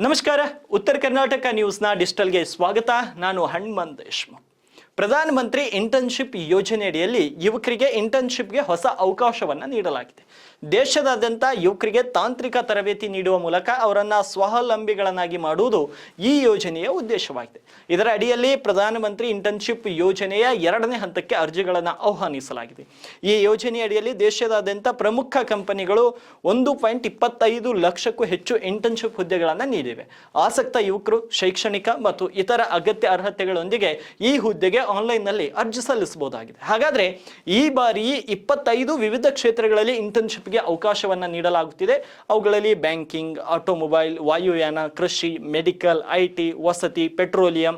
ನಮಸ್ಕಾರ. ಉತ್ತರ ಕರ್ನಾಟಕ ನ್ಯೂಸ್ನ ಡಿಜಿಟಲ್ಗೆ ಸ್ವಾಗತ. ನಾನು ಹನುಮಂತ್ ದೇಶ್ಮುಖ್. ಪ್ರಧಾನಮಂತ್ರಿ ಇಂಟರ್ನ್ಶಿಪ್ ಯೋಜನೆಯಡಿಯಲ್ಲಿ ಯುವಕರಿಗೆ ಇಂಟರ್ನ್ಶಿಪ್ಗೆ ಹೊಸ ಅವಕಾಶವನ್ನು ನೀಡಲಾಗಿದೆ. ದೇಶದಾದ್ಯಂತ ಯುವಕರಿಗೆ ತಾಂತ್ರಿಕ ತರಬೇತಿ ನೀಡುವ ಮೂಲಕ ಅವರನ್ನು ಸ್ವಾವಲಂಬಿಗಳನ್ನಾಗಿ ಮಾಡುವುದು ಈ ಯೋಜನೆಯ ಉದ್ದೇಶವಾಗಿದೆ. ಇದರ ಅಡಿಯಲ್ಲಿ ಪ್ರಧಾನಮಂತ್ರಿ ಇಂಟರ್ನ್ಶಿಪ್ ಯೋಜನೆಯ ಎರಡನೇ ಹಂತಕ್ಕೆ ಅರ್ಜಿಗಳನ್ನು ಆಹ್ವಾನಿಸಲಾಗಿದೆ. ಈ ಯೋಜನೆಯ ಅಡಿಯಲ್ಲಿ ದೇಶದಾದ್ಯಂತ ಪ್ರಮುಖ ಕಂಪನಿಗಳು ಒಂದು ಪಾಯಿಂಟ್ ಇಪ್ಪತ್ತೈದು ಲಕ್ಷಕ್ಕೂ ಹೆಚ್ಚು ಇಂಟರ್ನ್ಶಿಪ್ ಹುದ್ದೆಗಳನ್ನು ನೀಡಿವೆ. ಆಸಕ್ತ ಯುವಕರು, ಶೈಕ್ಷಣಿಕ ಮತ್ತು ಇತರ ಅಗತ್ಯ ಅರ್ಹತೆಗಳೊಂದಿಗೆ ಈ ಹುದ್ದೆಗೆ ಆನ್ಲೈನ್ನಲ್ಲಿ ಅರ್ಜಿ ಸಲ್ಲಿಸಬಹುದಾಗಿದೆ. ಹಾಗಾದರೆ ಈ ಬಾರಿ ಇಪ್ಪತ್ತೈದು ವಿವಿಧ ಕ್ಷೇತ್ರಗಳಲ್ಲಿ ಇಂಟರ್ನ್ಶಿಪ್ಗೆ ಅವಕಾಶವನ್ನು ನೀಡಲಾಗುತ್ತಿದೆ. ಅವುಗಳಲ್ಲಿ ಬ್ಯಾಂಕಿಂಗ್ ಆಟೋಮೊಬೈಲ್ ವಾಯುಯಾನ, ಕೃಷಿ ಮೆಡಿಕಲ್ ಐ ವಸತಿ petroleum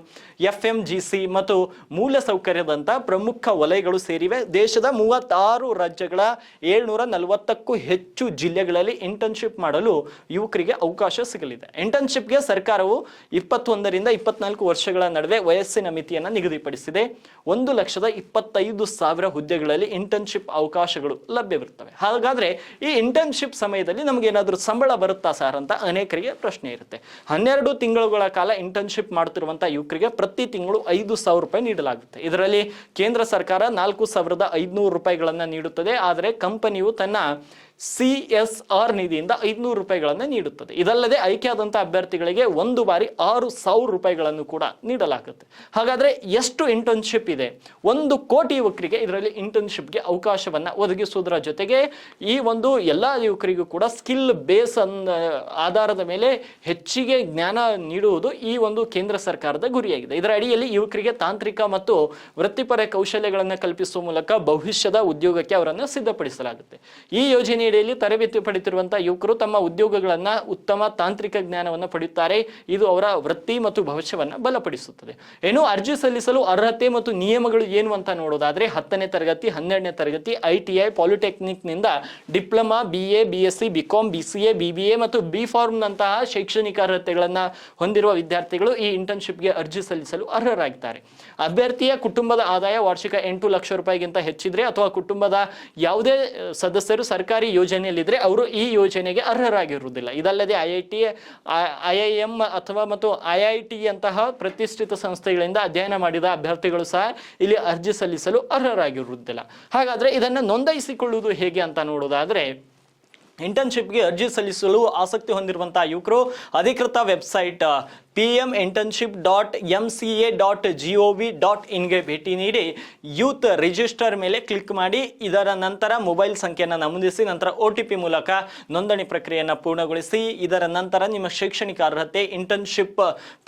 F M G C ಮತ್ತು ಮೂಲಸೌಕರ್ಯದಂಥ ಪ್ರಮುಖ ವಲಯಗಳು ಸೇರಿವೆ. ದೇಶದ ಮೂವತ್ತಾರು ರಾಜ್ಯಗಳ ಏಳ್ನೂರ ನಲವತ್ತಕ್ಕೂ ಹೆಚ್ಚು ಜಿಲ್ಲೆಗಳಲ್ಲಿ ಇಂಟರ್ನ್ಶಿಪ್ ಮಾಡಲು ಯುವಕರಿಗೆ ಅವಕಾಶ ಸಿಗಲಿದೆ. ಇಂಟರ್ನ್ಶಿಪ್ಗೆ ಸರ್ಕಾರವು ಇಪ್ಪತ್ತೊಂದರಿಂದ ಇಪ್ಪತ್ನಾಲ್ಕು ವರ್ಷಗಳ ನಡುವೆ ವಯಸ್ಸಿನ ಮಿತಿಯನ್ನು ನಿಗದಿಪಡಿಸಿದೆ. ಒಂದು ಲಕ್ಷದ ಇಪ್ಪತ್ತೈದು ಸಾವಿರ ಹುದ್ದೆಗಳಲ್ಲಿ ಇಂಟರ್ನ್ಶಿಪ್ ಅವಕಾಶಗಳು ಲಭ್ಯವಿರುತ್ತವೆ. ಹಾಗಾದ್ರೆ ಈ ಇಂಟರ್ನ್ಶಿಪ್ ಸಮಯದಲ್ಲಿ ನಮಗೆ ಏನಾದರೂ ಸಂಬಳ ಬರುತ್ತಾ ಸರ್ ಅಂತ ಅನೇಕರಿಗೆ ಪ್ರಶ್ನೆ ಇರುತ್ತೆ. ಹನ್ನೆರಡು ತಿಂಗಳುಗಳ ಕಾಲ ಇಂಟರ್ನ್ಶಿಪ್ ಮಾಡುತ್ತಿರುವಂತಹ ಯುವಕರಿಗೆ ಪ್ರತಿ ತಿಂಗಳು ಐದು ಸಾವಿರ ರೂಪಾಯಿ ನೀಡಲಾಗುತ್ತೆ. ಇದರಲ್ಲಿ ಕೇಂದ್ರ ಸರ್ಕಾರ ನಾಲ್ಕು ಸಾವಿರದ ಐದುನೂರು ರೂಪಾಯಿಗಳನ್ನು ನೀಡುತ್ತದೆ. ಆದರೆ ಕಂಪನಿಯು ತನ್ನ ಸಿ ಎಸ್ ಆರ್ ನಿಧಿಯಿಂದ ಐದುನೂರು ರೂಪಾಯಿಗಳನ್ನು ನೀಡುತ್ತದೆ. ಇದಲ್ಲದೆ ಆಯ್ಕೆಯಾದಂಥ ಅಭ್ಯರ್ಥಿಗಳಿಗೆ ಒಂದು ಬಾರಿ ಆರು ಸಾವಿರ ರೂಪಾಯಿಗಳನ್ನು ಕೂಡ ನೀಡಲಾಗುತ್ತೆ. ಹಾಗಾದ್ರೆ ಎಷ್ಟು ಇಂಟರ್ನ್ಶಿಪ್ ಇದೆ? ಒಂದು ಕೋಟಿ ಯುವಕರಿಗೆ ಇದರಲ್ಲಿ ಇಂಟರ್ನ್ಶಿಪ್ಗೆ ಅವಕಾಶವನ್ನು ಒದಗಿಸುವುದರ ಜೊತೆಗೆ ಈ ಒಂದು ಎಲ್ಲ ಯುವಕರಿಗೂ ಕೂಡ ಸ್ಕಿಲ್ ಬೇಸ್ ಅನ್ನ, ಆಧಾರದ ಮೇಲೆ ಹೆಚ್ಚಿಗೆ ಜ್ಞಾನ ನೀಡುವುದು ಈ ಒಂದು ಕೇಂದ್ರ ಸರ್ಕಾರದ ಗುರಿಯಾಗಿದೆ. ಇದರ ಅಡಿಯಲ್ಲಿ ಯುವಕರಿಗೆ ತಾಂತ್ರಿಕ ಮತ್ತು ವೃತ್ತಿಪರ ಕೌಶಲ್ಯಗಳನ್ನು ಕಲ್ಪಿಸುವ ಮೂಲಕ ಭವಿಷ್ಯದ ಉದ್ಯೋಗಕ್ಕೆ ಅವರನ್ನು ಸಿದ್ಧಪಡಿಸಲಾಗುತ್ತೆ. ಈ ಯೋಜನೆಯಡಿಯಲ್ಲಿ ತರಬೇತಿ ಪಡೆಯುತ್ತಿರುವಂತಹ ಯುವಕರು ತಮ್ಮ ಉದ್ಯೋಗಗಳನ್ನ ಉತ್ತಮ ತಾಂತ್ರಿಕ ಜ್ಞಾನವನ್ನು ಪಡೆಯುತ್ತಾರೆ. ಇದು ಅವರ ವೃತ್ತಿ ಮತ್ತು ಭವಿಷ್ಯವನ್ನು ಬಲಪಡಿಸುತ್ತದೆ. ಏನು ಅರ್ಜಿ ಸಲ್ಲಿಸಲು ಅರ್ಹತೆ ಮತ್ತು ನಿಯಮಗಳು ಏನು ಅಂತ ನೋಡೋದಾದ್ರೆ ಹತ್ತನೇ ತರಗತಿ, ಹನ್ನೆರಡನೇ ತರಗತಿ, I T I, ಪಾಲಿಟೆಕ್ನಿಕ್ನಿಂದ diploma, B A, B S C, B com B C A, B B A ಮತ್ತು ಬಿ ಫಾರ್ಮ್ನಂತಹ ಶೈಕ್ಷಣಿಕ ಅರ್ಹತೆಗಳನ್ನು ಹೊಂದಿರುವ ವಿದ್ಯಾರ್ಥಿಗಳು ಈ ಇಂಟರ್ನ್ಶಿಪ್ಗೆ ಅರ್ಜಿ ಸಲ್ಲಿಸಲು ಅರ್ಹರಾಗಿದ್ದಾರೆ. ಅಭ್ಯರ್ಥಿಯ ಕುಟುಂಬದ ಆದಾಯ ವಾರ್ಷಿಕ ಎಂಟು ಲಕ್ಷ ರೂಪಾಯಿಗಿಂತ ಹೆಚ್ಚಿದ್ರೆ ಅಥವಾ ಕುಟುಂಬದ ಯಾವುದೇ, ಸದಸ್ಯರು ಸರ್ಕಾರಿ ಯೋಜನೆಯಲ್ಲಿದ್ದರೆ ಅವರು ಈ ಯೋಜನೆಗೆ ಅರ್ಹರಾಗಿರುವುದಿಲ್ಲ. ಇದಲ್ಲದೆ I I T I I M ಅಥವಾ ಮತ್ತು ಐ ಐ ಟಿ ಅಂತಹ ಪ್ರತಿಷ್ಠಿತ ಸಂಸ್ಥೆಗಳಿಂದ ಅಧ್ಯಯನ ಮಾಡಿದ ಅಭ್ಯರ್ಥಿಗಳು ಸಹ ಇಲ್ಲಿ ಅರ್ಜಿ ಸಲ್ಲಿಸಲು ಅರ್ಹರಾಗಿರುವುದಿಲ್ಲ. ಹಾಗಾದ್ರೆ ಇದನ್ನು ನೋಂದಾಯಿಸಿಕೊಳ್ಳುವುದು ಹೇಗೆ ಅಂತ ನೋಡೋದಾದರೆ ಇಂಟರ್ನ್ಶಿಪ್ಗೆ ಅರ್ಜಿ ಸಲ್ಲಿಸಲು ಆಸಕ್ತಿ ಹೊಂದಿರುವಂತಹ ಯುವಕರು ಅಧಿಕೃತ website P M internship dot M C A dot G O V dot ಇನ್ಗೆ ಭೇಟಿ ನೀಡಿ ಯೂತ್ ರಿಜಿಸ್ಟರ್ ಮೇಲೆ ಕ್ಲಿಕ್ ಮಾಡಿ, ಇದರ ನಂತರ ಮೊಬೈಲ್ ಸಂಖ್ಯೆಯನ್ನು ನಮೂದಿಸಿ, ನಂತರ ಒ ಟಿ ಪಿ ಮೂಲಕ ನೋಂದಣಿ ಪ್ರಕ್ರಿಯೆಯನ್ನು ಪೂರ್ಣಗೊಳಿಸಿ, ಇದರ ನಂತರ ನಿಮ್ಮ ಶೈಕ್ಷಣಿಕ ಅರ್ಹತೆ ಇಂಟರ್ನ್ಶಿಪ್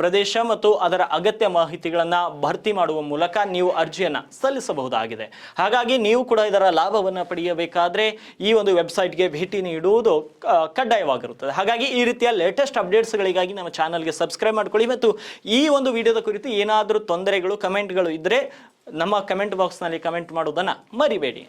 ಪ್ರದೇಶ ಮತ್ತು ಅದರ ಅಗತ್ಯ ಮಾಹಿತಿಗಳನ್ನು ಭರ್ತಿ ಮಾಡುವ ಮೂಲಕ ನೀವು ಅರ್ಜಿಯನ್ನು ಸಲ್ಲಿಸಬಹುದಾಗಿದೆ. ಹಾಗಾಗಿ ನೀವು ಕೂಡ ಇದರ ಲಾಭವನ್ನು ಪಡೆಯಬೇಕಾದರೆ ಈ ಒಂದು ವೆಬ್ಸೈಟ್ಗೆ ಭೇಟಿ ನೀಡುವುದು ಕಡ್ಡಾಯವಾಗಿರುತ್ತದೆ. ಹಾಗಾಗಿ ಈ ರೀತಿಯ ಲೇಟೆಸ್ಟ್ ಅಪ್ಡೇಟ್ಸ್ಗಳಿಗಾಗಿ ನಮ್ಮ ಚಾನಲ್ಗೆ ಮಾಡ್ಕೊಳ್ಳಿ. ಮತ್ತು ಈ ಒಂದು ವಿಡಿಯೋದ ಕುರಿತು ಏನಾದರೂ ತೊಂದರೆಗಳು, ಕಮೆಂಟ್ಗಳು ಇದ್ದರೆ ನಮ್ಮ ಕಮೆಂಟ್ ಬಾಕ್ಸ್ನಲ್ಲಿ ಕಮೆಂಟ್ ಮಾಡೋದನ್ನು ಮರಿಬೇಡಿ.